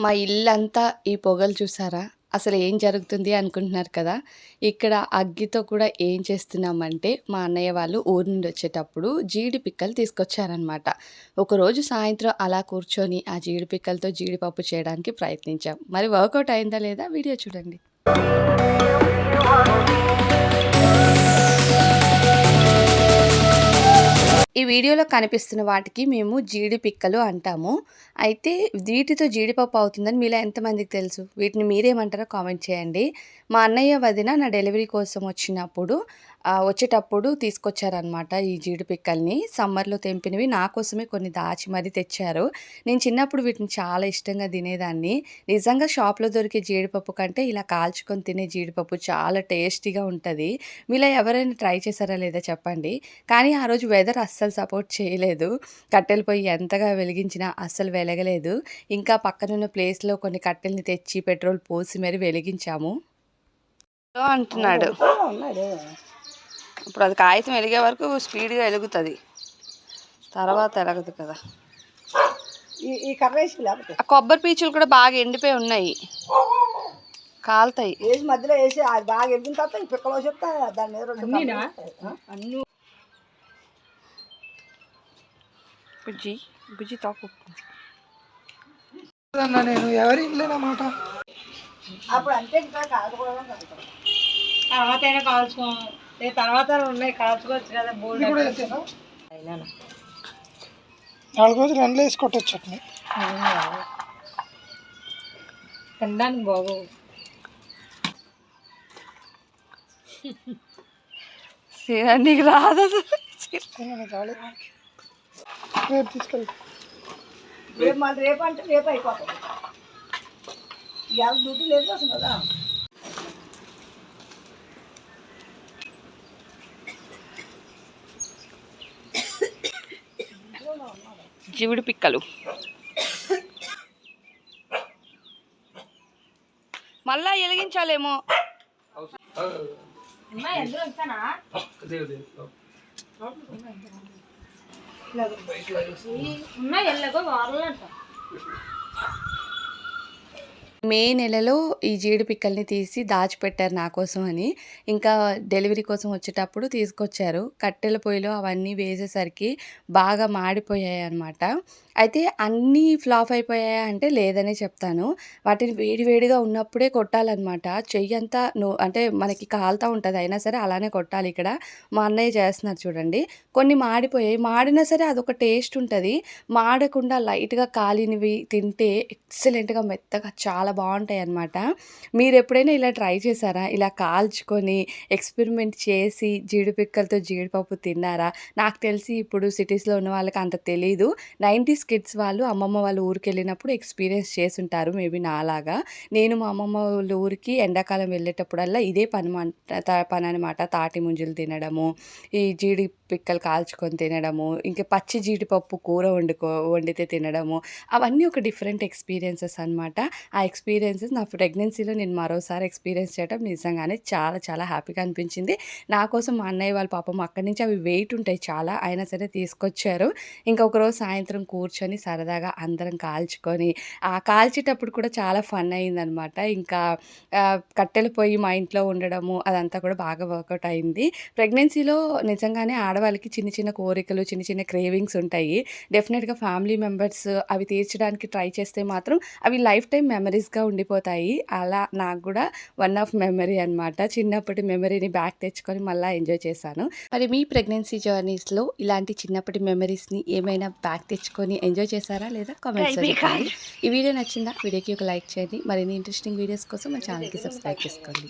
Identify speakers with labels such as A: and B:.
A: మా ఇల్లంతా ఈ పొగలు చూసారా? అసలు ఏం జరుగుతుంది అనుకుంటున్నారు కదా? ఇక్కడ అగ్గితో కూడా ఏం చేస్తున్నామంటే మా అన్నయ్య వాళ్ళు ఊరు నుండి వచ్చేటప్పుడు జీడి పిక్కలు తీసుకొచ్చారనమాట ఒకరోజు సాయంత్రం అలా కూర్చొని ఆ జీడి పిక్కలతో జీడిపప్పు చేయడానికి ప్రయత్నించాం. మరి వర్కౌట్ అయిందా లేదా? వీడియో చూడండి. ఈ వీడియోలో కనిపిస్తున్న వాటికి మేము జీడి పిక్కలు అంటాము. అయితే వీటితో జీడిపప్పు అవుతుందని మీలో ఎంతమందికి తెలుసు? వీటిని మీరేమంటారో కామెంట్ చేయండి. మా అన్నయ్య వదిన నా డెలివరీ కోసం వచ్చినప్పుడు వచ్చేటప్పుడు తీసుకొచ్చారనమాట ఈ జీడి పిక్కల్ని సమ్మర్లో తెంపినవి నా కోసమే కొన్ని దాచి మరీ తెచ్చారు. నేను చిన్నప్పుడు వీటిని చాలా ఇష్టంగా తినేదాన్ని. నిజంగా షాప్లో దొరికే జీడిపప్పు కంటే ఇలా కాల్చుకొని తినే జీడిపప్పు చాలా టేస్టీగా ఉంటుంది. మీలో ఎవరైనా ట్రై చేశారా లేదా చెప్పండి. కానీ ఆ రోజు వెదర్ అస్సలు సపోర్ట్ చేయలేదు. కట్టెల పొయ్యి ఎంతగా వెలిగించినా అస్సలు వెలగలేదు. ఇంకా పక్కనున్న ప్లేస్లో కొన్ని కట్టెల్ని తెచ్చి పెట్రోల్ పోసి మరి వెలిగించాము. అంటున్నాడు. ఇప్పుడు అది కాగితం వెలిగే వరకు స్పీడ్గా వెలుగుతుంది తర్వాత వెలగదు కదా.
B: ఈ ఈ కర్ర
A: కొబ్బరి పీచులు కూడా బాగా ఎండిపోయి ఉన్నాయి. కాలుతాయి.
B: వేసి మధ్యలో వేసి అది బాగా ఎరిగిన తర్వాత ఈ పిక్కలో చెప్తా దాని మీద రెండు
A: బుజ్జి బుజ్జి తాకు.
C: నేను ఎవరి ఇల్లేనమాట
B: అప్పుడు అంతే ఇంకా కాకపోవడం
D: తర్వాత అయినా ఉన్నాయి. కాల్చుకోవచ్చు కదా బోల్డ్
C: వేసేనా నాలుగు రోజులు ఎండలో వేసి కొట్టచ్చు చట్నీ.
D: తినడానికి బాగోవు.
A: నీకు రాదు
C: చాలు రేపు తీసుకెళ్ళి.
B: రేపు మళ్ళీ రేపు అంటే రేపు అయిపోతుంది. ఇవాళ డ్యూటీ లేదు అసలు కదా.
A: జీవుడి పిక్కలు మళ్ళా వెలిగించాలేమో
D: ఉన్నాయి ఎల్లగో వారాలంట
A: మే నెలలో ఈ జీడి పిక్కల్ని తీసి దాచిపెట్టారు నా కోసం అని. ఇంకా డెలివరీ కోసం వచ్చేటప్పుడు తీసుకొచ్చారు. కట్టెల పొయ్యిలో అవన్నీ వేసేసరికి బాగా మాడిపోయాయి అనమాట అయితే అన్నీ ఫ్లాప్ అయిపోయాయా అంటే లేదనే చెప్తాను. వాటిని వేడి వేడిగా ఉన్నప్పుడే కొట్టాలన్నమాట. చెయ్యి అంతా నువ్వు అంటే మనకి కాలుతా ఉంటుంది అయినా సరే అలానే కొట్టాలి ఇక్కడ. మా అన్నయ్య చేస్తున్నారు చూడండి. కొన్ని మాడిపోయాయి. మాడినా సరే అదొక టేస్ట్ ఉంటుంది. మాడకుండా లైట్గా కాలినవి తింటే ఎక్సలెంట్గా మెత్తగా చాలా బాగుంటాయి అన్నమాట మీరు ఎప్పుడైనా ఇలా ట్రై చేశారా? ఇలా కాల్చుకొని ఎక్స్పెరిమెంట్ చేసి జీడిపిక్కలతో జీడిపప్పు తిన్నారా? నాకు తెలిసి ఇప్పుడు సిటీస్లో ఉన్న వాళ్ళకి అంత తెలీదు. నైంటీస్ కిడ్స్ వాళ్ళు అమ్మమ్మ వాళ్ళ ఊరికి వెళ్ళినప్పుడు ఎక్స్పీరియన్స్ చేసుంటారు మేబీ నాలాగా. నేను మా అమ్మమ్మ వాళ్ళ ఊరికి ఎండాకాలం వెళ్ళేటప్పుడల్లా ఇదే పని మాట పని అనమాట తాటి ముంజులు తినడము ఈ జీడి పిక్కలు కాల్చుకొని తినడము ఇంకా పచ్చి జీడిపప్పు కూర వండుకో వండితే తినడము. అవన్నీ ఒక డిఫరెంట్ ఎక్స్పీరియన్సెస్ అనమాట ఆ ఎక్స్పీరియన్సెస్ నా ప్రెగ్నెన్సీలో నేను మరోసారి ఎక్స్పీరియన్స్ చేయడం నిజంగానే చాలా చాలా హ్యాపీగా అనిపించింది. నా కోసం మా అన్నయ్య వాళ్ళ పాపం అక్కడి నుంచి అవి వెయిట్ ఉంటాయి చాలా. అయినా సరే తీసుకొచ్చారు. ఇంకా ఒకరోజు సాయంత్రం కూర్చొని సరదాగా అందరం కాల్చుకొని ఆ కాల్చేటప్పుడు కూడా చాలా ఫన్ అయిందనమాట. ఇంకా కట్టెల పొయ్యి మా ఇంట్లో ఉండడము అదంతా కూడా బాగా వర్కౌట్ అయింది. ప్రెగ్నెన్సీలో నిజంగానే ఆడవాళ్ళకి చిన్న చిన్న కోరికలు చిన్న చిన్న క్రేవింగ్స్ ఉంటాయి. డెఫినెట్గా ఫ్యామిలీ మెంబర్స్ అవి తీర్చడానికి ట్రై చేస్తే మాత్రం అవి లైఫ్ టైం మెమరీస్గా ఉండిపోతాయి. అలా నాకు కూడా వన్ ఆఫ్ మెమరీ అనమాట చిన్నప్పటి మెమరీని బ్యాక్ తెచ్చుకొని మళ్ళీ ఎంజాయ్ చేశాను. మరి మీ ప్రెగ్నెన్సీ జర్నీస్లో ఇలాంటి చిన్నప్పటి మెమరీస్ని ఏమైనా బ్యాక్ తెచ్చుకొని ఎంజాయ్ చేశారా లేదా కామెంట్స్ ఈ వీడియో నచ్చిందా? వీడియోకి ఒక లైక్ చేయండి. మరిన్ని ఇంట్రెస్టింగ్ వీడియోస్ కోసం మా ఛానల్కి సబ్స్క్రైబ్ చేసుకోండి.